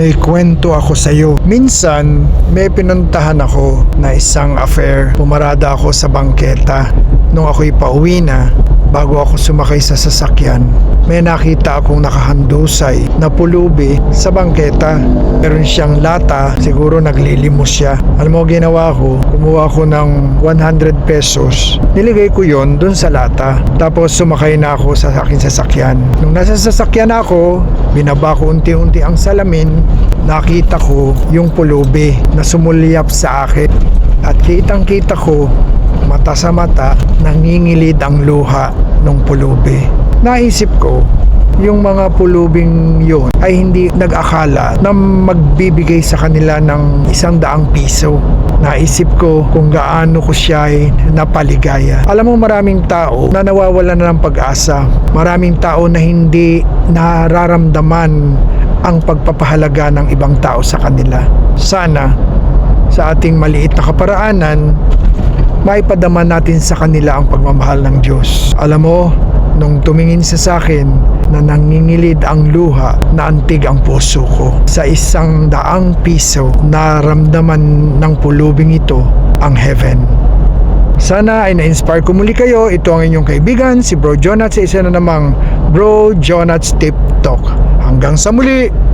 may kwento ako sa iyo. Minsan, may pinuntahan ako na isang affair. Pumarada ako sa bangketa. Nung ako'y pauwi na, bago ako sumakay sa sasakyan, may nakita akong nakahandusay na pulubi sa bangketa. Meron siyang lata, siguro naglilimos siya. Alam mo ginawa ko? Kumuha ko ng 100 pesos. Niligay ko yon dun sa lata. Tapos sumakay na ako sa aking sasakyan. Nung nasa sasakyan ako, binaba ko unti-unti ang salamin, nakita ko yung pulubi na sumulyap sa akin. At kitang kita ko mata sa mata, nangingilid ang luha ng pulubi. Naisip ko, yung mga pulubing yun ay hindi nag-akala na magbibigay sa kanila ng isang daang piso. Naisip ko kung gaano ko siya ay napaligaya. Alam mo maraming tao na nawawala na ng pag-asa. Maraming tao na hindi nararamdaman ang pagpapahalaga ng ibang tao sa kanila. Sana sa ating maliit na kaparaanan, maipadama natin sa kanila ang pagmamahal ng Diyos. Alam mo, nung tumingin siya sa akin na nangingilid ang luha na antig ang puso ko. Sa isang daang piso, naramdaman ng pulubing ito ang heaven. Sana ay na-inspire ko muli kayo. Ito ang inyong kaibigan, si Bro Jonat sa isa na namang Bro Jonat's Tip Talk. Hanggang sa muli!